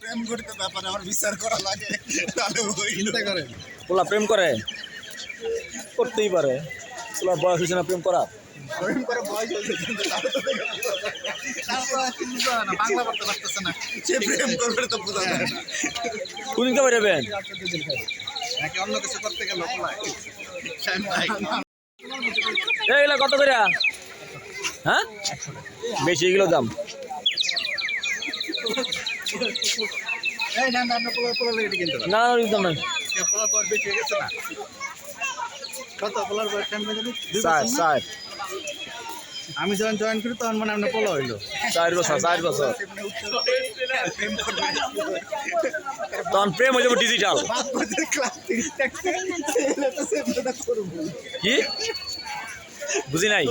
প্রেম করতে ব্যাপারে আমার বিচার করা লাগে তাহলে চিন্তা পোলা প্রেম করে? করতেই পারে। পোলার বয়স হয়েছে না প্রেম করা প্রেম করে বয়স হয়েছে কিন্তু তাও তো তারপর আর কিছু বোঝা না, বাংলা পড়তে পারতেছে না। সে প্রেম করবে তো বোঝা যায় না। কোনদিনকে বেরোবেন? নাকি অন্য কিছু করতে গেল এইগুলো কত করে? হ্যাঁ? বেশি এগুলো দাম। না পারি না পোলার পর হয়ে গেছে না? কত পোলার বছর না? আমি যখন জয়েন করি তখন মানে আপনার পোলা হইল। চার বছর চার বছর। তখন প্রেম হয়ে যাবে ডিজিটাল কি? বুঝি নাই?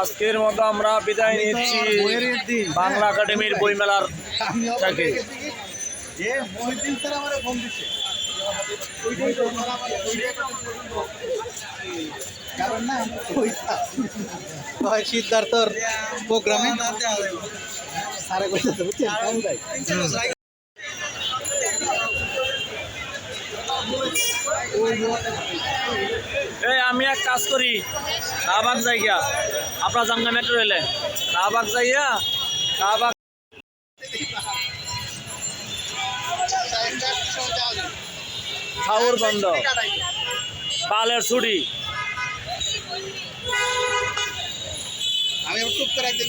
আজকের মতো আমরা বিদায় নিচ্ছি বাংলা একাডেমির বইমেলার থাকে। যে মহিউদ্দিন স্যার আমার ফোন দিচ্ছে ওইটাই তো আমার ওইটাই তো কারণ না ওইটা হয় সিদ্ধার্থর প্রোগ্রামে সারা কইতেছে বুঝছেন কম যায় এই, আমি এক কাজ করি। শাহবাগ যাইয়া আপনার জাঙ্গা মেট্রো রেলে শাহবাগ যাইয়া, শাহবাগ খাওয়ার বন্ধ বালের ছুটি। আমি টুক একদিন